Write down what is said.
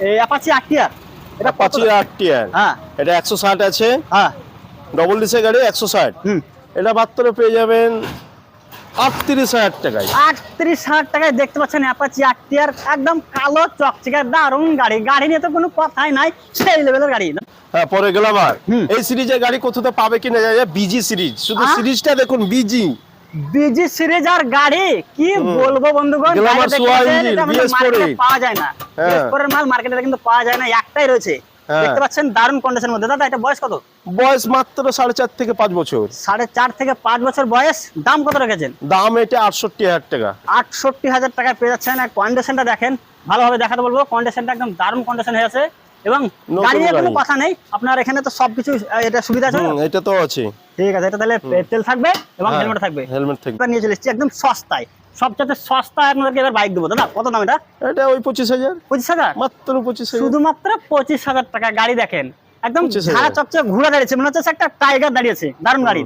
এই অ্যাপাচি এটা হ্যাঁ। এটা আছে। হ্যাঁ। ডবল ডিসের গাড়ি একশো ষাট। হুম। এটা মাত্র পেয়ে যাবেন আটত্রিশ হাজার টাকায়। আটত্রিশ হাজার টাকায় দেখতে পাচ্ছেন অ্যাপাচি আটটিয়ার একদম কালো চকচকে দারুণ গাড়ি। গাড়ি নিয়ে তো কোনো কথাই নাই। সেই লেভেলের গাড়ি। হ্যাঁ পরে গ্লামার হুম। এই সিরিজের গাড়ি কোথাও পাবে কিনা যায় বিজি সিরিজ। শুধু সিরিজটা দেখুন বিজি বিজি সিরিজ আর গাড়ি? কি বলব বন্ধুগণ? Glamour গাড়ি দেখতে Swan পাচ্ছেন, engine, এটা আমাদের BS4 মার্কেটে eight। পাওয়া যায় না। হ্যাঁ। BS4 এর মাল মার্কেটে কিন্তু পাওয়া যায় না একটাই রয়েছে। হ্যাঁ। দেখতে পাচ্ছেন দারুণ কন্ডিশনের মধ্যে। দাদা এটা বয়স কত? বয়স মাত্র সাড়ে চার থেকে পাঁচ বছর। সাড়ে চার থেকে পাঁচ বছর বয়স। দাম কত রেখেছেন? দাম এটা আটষট্টি হাজার টাকা। আটষট্টি হাজার টাকা পেয়ে যাচ্ছেন। আর কন্ডিশনটা দেখেন ভালোভাবে দেখাতে বলব কন্ডিশনটা একদম দারুণ কন্ডিশন হয়ে আছে। এবং নতুন গাড়ি নিয়ে কোনো কথা নেই। আপনার এখানে তো সবকিছু এটা সুবিধা আছে? এটা তো আছে। ঠিক আছে এটা তাহলে তেল থাকবে এবং হেলমেট থাকবে। হেলমেট থাকবে। নিয়ে চলে এসেছি একদম সস্তায়। সবচেয়ে সস্তায় আপনাদেরকে এবার বাইক দেবো। দাদা কত দাম এটা? এটা ওই পঁচিশ হাজার। পঁচিশ হাজার? মাত্র পঁচিশ শুধুমাত্র পঁচিশ হাজার টাকা। গাড়ি দেখেন একদম 25,000 ঝাড়া চকচক ঘুরে দাঁড়িয়েছে। মনে হচ্ছে একটা টাইগার দাঁড়িয়েছে। দারুণ গাড়ি।